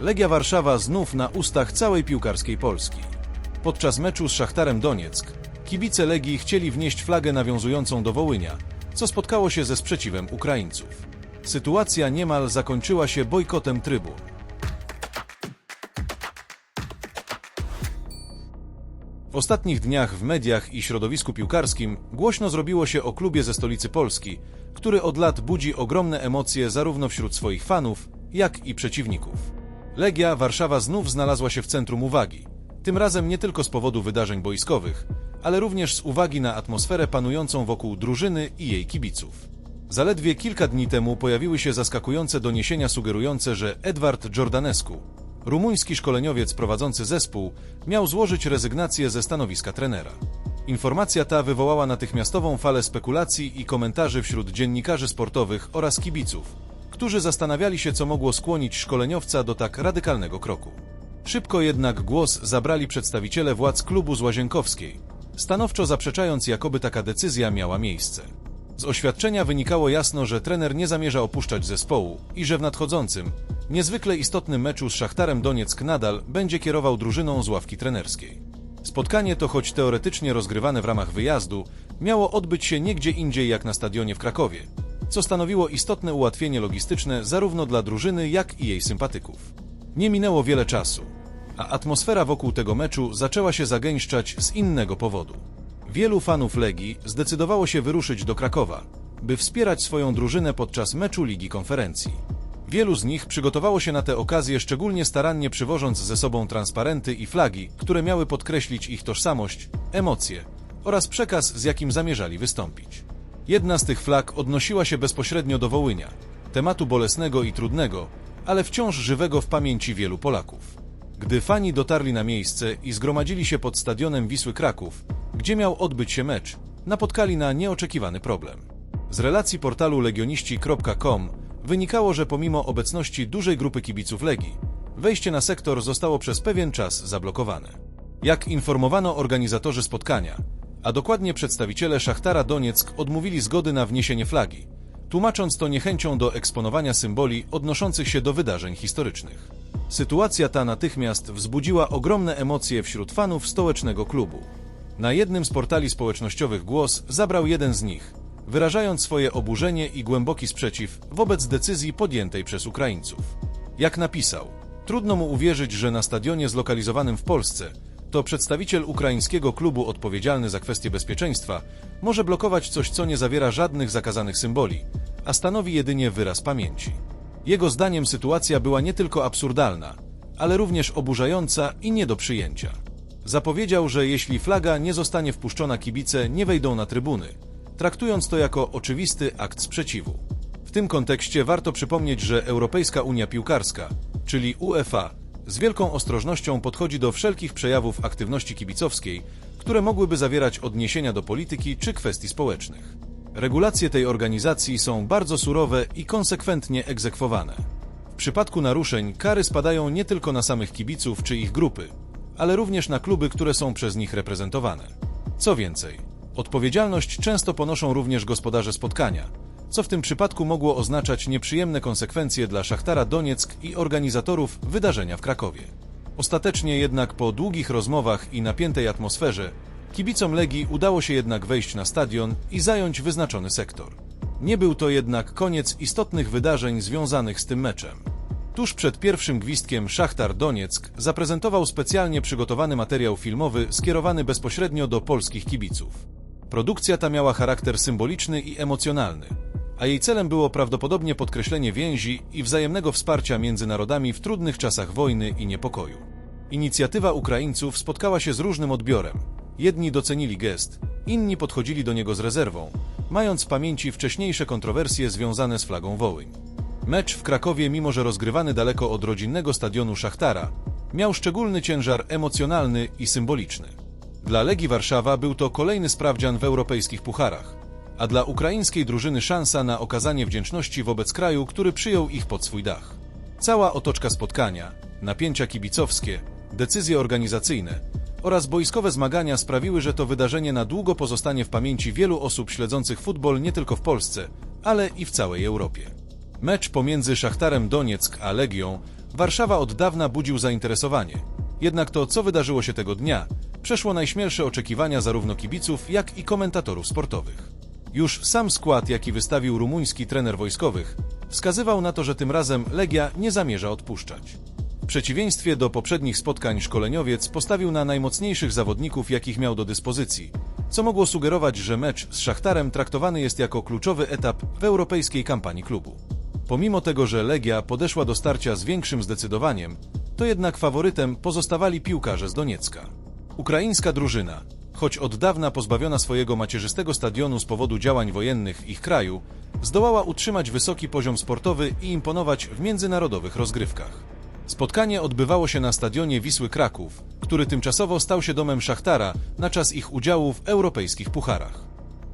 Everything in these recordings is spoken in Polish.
Legia Warszawa znów na ustach całej piłkarskiej Polski. Podczas meczu z Szachtarem Donieck kibice Legii chcieli wnieść flagę nawiązującą do Wołynia, co spotkało się ze sprzeciwem Ukraińców. Sytuacja niemal zakończyła się bojkotem trybun. W ostatnich dniach w mediach i środowisku piłkarskim głośno zrobiło się o klubie ze stolicy Polski, który od lat budzi ogromne emocje zarówno wśród swoich fanów, jak i przeciwników. Legia Warszawa znów znalazła się w centrum uwagi. Tym razem nie tylko z powodu wydarzeń boiskowych, ale również z uwagi na atmosferę panującą wokół drużyny i jej kibiców. Zaledwie kilka dni temu pojawiły się zaskakujące doniesienia sugerujące, że Edward Giordanescu, rumuński szkoleniowiec prowadzący zespół, miał złożyć rezygnację ze stanowiska trenera. Informacja ta wywołała natychmiastową falę spekulacji i komentarzy wśród dziennikarzy sportowych oraz kibiców, którzy zastanawiali się, co mogło skłonić szkoleniowca do tak radykalnego kroku. Szybko jednak głos zabrali przedstawiciele władz klubu z Łazienkowskiej, stanowczo zaprzeczając, jakoby taka decyzja miała miejsce. Z oświadczenia wynikało jasno, że trener nie zamierza opuszczać zespołu i że w nadchodzącym, niezwykle istotnym meczu z Szachtarem Donieck nadal będzie kierował drużyną z ławki trenerskiej. Spotkanie to, choć teoretycznie rozgrywane w ramach wyjazdu, miało odbyć się nie gdzie indziej jak na stadionie w Krakowie, co stanowiło istotne ułatwienie logistyczne zarówno dla drużyny, jak i jej sympatyków. Nie minęło wiele czasu, a atmosfera wokół tego meczu zaczęła się zagęszczać z innego powodu. Wielu fanów Legii zdecydowało się wyruszyć do Krakowa, by wspierać swoją drużynę podczas meczu Ligi Konferencji. Wielu z nich przygotowało się na tę okazję szczególnie starannie przywożąc ze sobą transparenty i flagi, które miały podkreślić ich tożsamość, emocje oraz przekaz, z jakim zamierzali wystąpić. Jedna z tych flag odnosiła się bezpośrednio do Wołynia, tematu bolesnego i trudnego, ale wciąż żywego w pamięci wielu Polaków. Gdy fani dotarli na miejsce i zgromadzili się pod stadionem Wisły Kraków, gdzie miał odbyć się mecz, napotkali na nieoczekiwany problem. Z relacji portalu legioniści.com wynikało, że pomimo obecności dużej grupy kibiców Legii, wejście na sektor zostało przez pewien czas zablokowane. Jak informowano organizatorzy spotkania, a dokładnie przedstawiciele Szachtara Donieck odmówili zgody na wniesienie flagi, tłumacząc to niechęcią do eksponowania symboli odnoszących się do wydarzeń historycznych. Sytuacja ta natychmiast wzbudziła ogromne emocje wśród fanów stołecznego klubu. Na jednym z portali społecznościowych głos zabrał jeden z nich, wyrażając swoje oburzenie i głęboki sprzeciw wobec decyzji podjętej przez Ukraińców. Jak napisał, trudno mu uwierzyć, że na stadionie zlokalizowanym w Polsce to przedstawiciel ukraińskiego klubu odpowiedzialny za kwestie bezpieczeństwa może blokować coś, co nie zawiera żadnych zakazanych symboli, a stanowi jedynie wyraz pamięci. Jego zdaniem sytuacja była nie tylko absurdalna, ale również oburzająca i nie do przyjęcia. Zapowiedział, że jeśli flaga nie zostanie wpuszczona, kibice nie wejdą na trybuny, traktując to jako oczywisty akt sprzeciwu. W tym kontekście warto przypomnieć, że Europejska Unia Piłkarska, czyli UEFA, z wielką ostrożnością podchodzi do wszelkich przejawów aktywności kibicowskiej, które mogłyby zawierać odniesienia do polityki czy kwestii społecznych. Regulacje tej organizacji są bardzo surowe i konsekwentnie egzekwowane. W przypadku naruszeń kary spadają nie tylko na samych kibiców czy ich grupy, ale również na kluby, które są przez nich reprezentowane. Co więcej, odpowiedzialność często ponoszą również gospodarze spotkania, co w tym przypadku mogło oznaczać nieprzyjemne konsekwencje dla Szachtara Donieck i organizatorów wydarzenia w Krakowie. Ostatecznie jednak po długich rozmowach i napiętej atmosferze, kibicom Legii udało się jednak wejść na stadion i zająć wyznaczony sektor. Nie był to jednak koniec istotnych wydarzeń związanych z tym meczem. Tuż przed pierwszym gwizdkiem Szachtar Donieck zaprezentował specjalnie przygotowany materiał filmowy skierowany bezpośrednio do polskich kibiców. Produkcja ta miała charakter symboliczny i emocjonalny, a jej celem było prawdopodobnie podkreślenie więzi i wzajemnego wsparcia między narodami w trudnych czasach wojny i niepokoju. Inicjatywa Ukraińców spotkała się z różnym odbiorem. Jedni docenili gest, inni podchodzili do niego z rezerwą, mając w pamięci wcześniejsze kontrowersje związane z flagą Wołyń. Mecz w Krakowie, mimo że rozgrywany daleko od rodzinnego stadionu Szachtara, miał szczególny ciężar emocjonalny i symboliczny. Dla Legii Warszawa był to kolejny sprawdzian w europejskich pucharach, a dla ukraińskiej drużyny szansa na okazanie wdzięczności wobec kraju, który przyjął ich pod swój dach. Cała otoczka spotkania, napięcia kibicowskie, decyzje organizacyjne oraz boiskowe zmagania sprawiły, że to wydarzenie na długo pozostanie w pamięci wielu osób śledzących futbol nie tylko w Polsce, ale i w całej Europie. Mecz pomiędzy Szachtarem Donieck a Legią Warszawa od dawna budził zainteresowanie. Jednak to, co wydarzyło się tego dnia, przeszło najśmielsze oczekiwania zarówno kibiców, jak i komentatorów sportowych. Już sam skład, jaki wystawił rumuński trener wojskowych, wskazywał na to, że tym razem Legia nie zamierza odpuszczać. W przeciwieństwie do poprzednich spotkań szkoleniowiec postawił na najmocniejszych zawodników, jakich miał do dyspozycji, co mogło sugerować, że mecz z Szachtarem traktowany jest jako kluczowy etap w europejskiej kampanii klubu. Pomimo tego, że Legia podeszła do starcia z większym zdecydowaniem, to jednak faworytem pozostawali piłkarze z Doniecka. Ukraińska drużyna, choć od dawna pozbawiona swojego macierzystego stadionu z powodu działań wojennych ich kraju, zdołała utrzymać wysoki poziom sportowy i imponować w międzynarodowych rozgrywkach. Spotkanie odbywało się na stadionie Wisły Kraków, który tymczasowo stał się domem Szachtara na czas ich udziału w europejskich pucharach.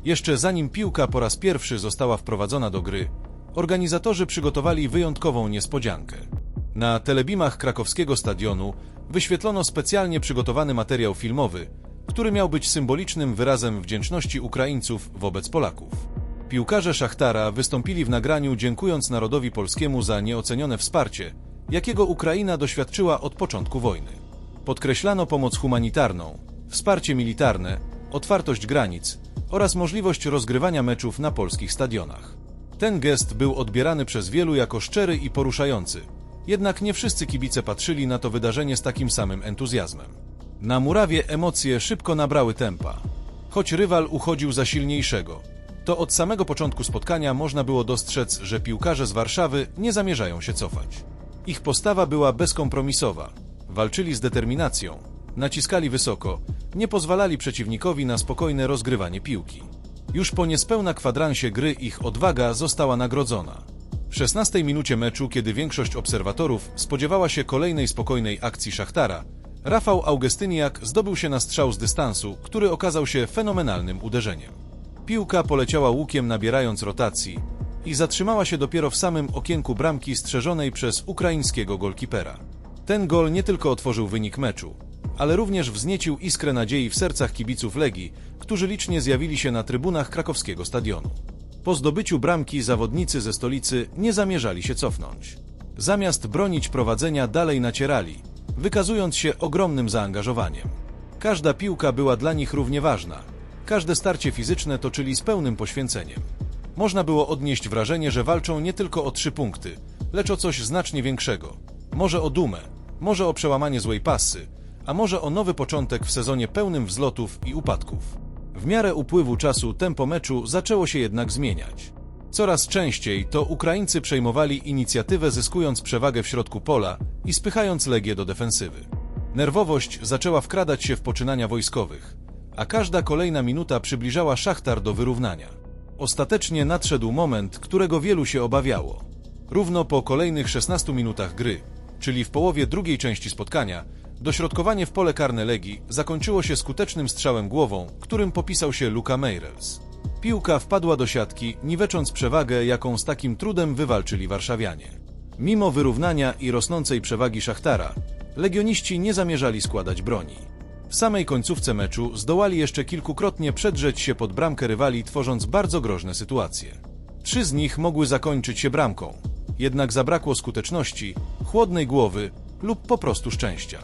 Jeszcze zanim piłka po raz pierwszy została wprowadzona do gry, organizatorzy przygotowali wyjątkową niespodziankę. Na telebimach krakowskiego stadionu wyświetlono specjalnie przygotowany materiał filmowy, który miał być symbolicznym wyrazem wdzięczności Ukraińców wobec Polaków. Piłkarze Szachtara wystąpili w nagraniu dziękując narodowi polskiemu za nieocenione wsparcie, jakiego Ukraina doświadczyła od początku wojny. Podkreślano pomoc humanitarną, wsparcie militarne, otwartość granic oraz możliwość rozgrywania meczów na polskich stadionach. Ten gest był odbierany przez wielu jako szczery i poruszający, jednak nie wszyscy kibice patrzyli na to wydarzenie z takim samym entuzjazmem. Na murawie emocje szybko nabrały tempa. Choć rywal uchodził za silniejszego, to od samego początku spotkania można było dostrzec, że piłkarze z Warszawy nie zamierzają się cofać. Ich postawa była bezkompromisowa. Walczyli z determinacją, naciskali wysoko, nie pozwalali przeciwnikowi na spokojne rozgrywanie piłki. Już po niespełna kwadransie gry ich odwaga została nagrodzona. W 16 minucie meczu, kiedy większość obserwatorów spodziewała się kolejnej spokojnej akcji Szachtara, Rafał Augustyniak zdobył się na strzał z dystansu, który okazał się fenomenalnym uderzeniem. Piłka poleciała łukiem nabierając rotacji i zatrzymała się dopiero w samym okienku bramki strzeżonej przez ukraińskiego golkipera. Ten gol nie tylko otworzył wynik meczu, ale również wzniecił iskrę nadziei w sercach kibiców Legii, którzy licznie zjawili się na trybunach krakowskiego stadionu. Po zdobyciu bramki zawodnicy ze stolicy nie zamierzali się cofnąć. Zamiast bronić prowadzenia dalej nacierali, wykazując się ogromnym zaangażowaniem. Każda piłka była dla nich równie ważna. Każde starcie fizyczne toczyli z pełnym poświęceniem. Można było odnieść wrażenie, że walczą nie tylko o trzy punkty, lecz o coś znacznie większego. Może o dumę, może o przełamanie złej pasy, a może o nowy początek w sezonie pełnym wzlotów i upadków. W miarę upływu czasu tempo meczu zaczęło się jednak zmieniać. Coraz częściej to Ukraińcy przejmowali inicjatywę zyskując przewagę w środku pola i spychając Legię do defensywy. Nerwowość zaczęła wkradać się w poczynania wojskowych, a każda kolejna minuta przybliżała Szachtar do wyrównania. Ostatecznie nadszedł moment, którego wielu się obawiało. Równo po kolejnych 16 minutach gry, czyli w połowie drugiej części spotkania, dośrodkowanie w pole karne Legii zakończyło się skutecznym strzałem głową, którym popisał się Luka Meirels. Piłka wpadła do siatki, niwecząc przewagę, jaką z takim trudem wywalczyli warszawianie. Mimo wyrównania i rosnącej przewagi Szachtara, legioniści nie zamierzali składać broni. W samej końcówce meczu zdołali jeszcze kilkukrotnie przedrzeć się pod bramkę rywali, tworząc bardzo groźne sytuacje. Trzy z nich mogły zakończyć się bramką, jednak zabrakło skuteczności, chłodnej głowy lub po prostu szczęścia.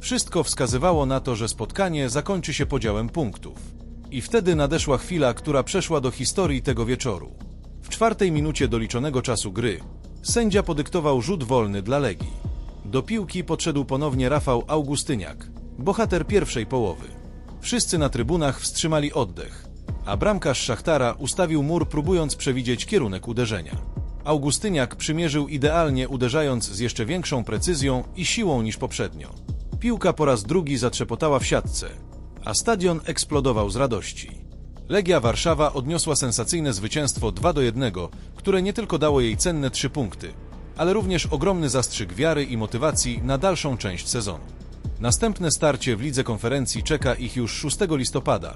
Wszystko wskazywało na to, że spotkanie zakończy się podziałem punktów. I wtedy nadeszła chwila, która przeszła do historii tego wieczoru. W czwartej minucie doliczonego czasu gry sędzia podyktował rzut wolny dla Legii. Do piłki podszedł ponownie Rafał Augustyniak, bohater pierwszej połowy. Wszyscy na trybunach wstrzymali oddech, a bramkarz Szachtara ustawił mur próbując przewidzieć kierunek uderzenia. Augustyniak przymierzył idealnie uderzając z jeszcze większą precyzją i siłą niż poprzednio. Piłka po raz drugi zatrzepotała w siatce, a stadion eksplodował z radości. Legia Warszawa odniosła sensacyjne zwycięstwo 2 do 1, które nie tylko dało jej cenne 3 punkty, ale również ogromny zastrzyk wiary i motywacji na dalszą część sezonu. Następne starcie w Lidze Konferencji czeka ich już 6 listopada,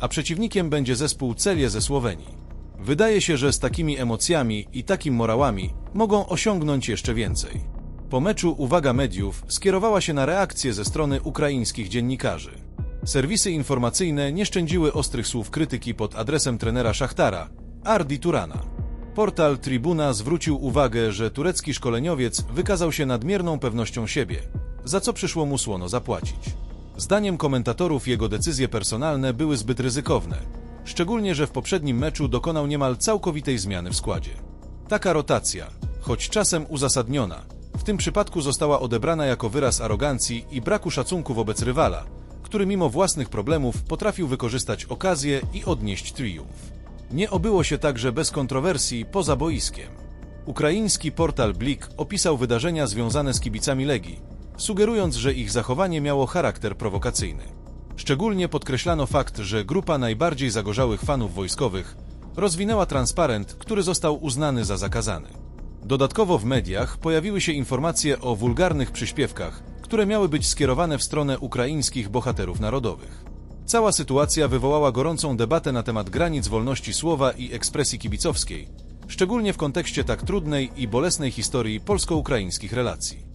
a przeciwnikiem będzie zespół Celie ze Słowenii. Wydaje się, że z takimi emocjami i takim morałami mogą osiągnąć jeszcze więcej. Po meczu uwaga mediów skierowała się na reakcję ze strony ukraińskich dziennikarzy. Serwisy informacyjne nie szczędziły ostrych słów krytyki pod adresem trenera Szachtara, Ardi Turana. Portal Tribuna zwrócił uwagę, że turecki szkoleniowiec wykazał się nadmierną pewnością siebie, za co przyszło mu słono zapłacić. Zdaniem komentatorów jego decyzje personalne były zbyt ryzykowne, szczególnie że w poprzednim meczu dokonał niemal całkowitej zmiany w składzie. Taka rotacja, choć czasem uzasadniona, w tym przypadku została odebrana jako wyraz arogancji i braku szacunku wobec rywala, który mimo własnych problemów potrafił wykorzystać okazję i odnieść triumf. Nie obyło się także bez kontrowersji poza boiskiem. Ukraiński portal Blik opisał wydarzenia związane z kibicami Legii, sugerując, że ich zachowanie miało charakter prowokacyjny. Szczególnie podkreślano fakt, że grupa najbardziej zagorzałych fanów wojskowych rozwinęła transparent, który został uznany za zakazany. Dodatkowo w mediach pojawiły się informacje o wulgarnych przyśpiewkach, które miały być skierowane w stronę ukraińskich bohaterów narodowych. Cała sytuacja wywołała gorącą debatę na temat granic wolności słowa i ekspresji kibicowskiej, szczególnie w kontekście tak trudnej i bolesnej historii polsko-ukraińskich relacji.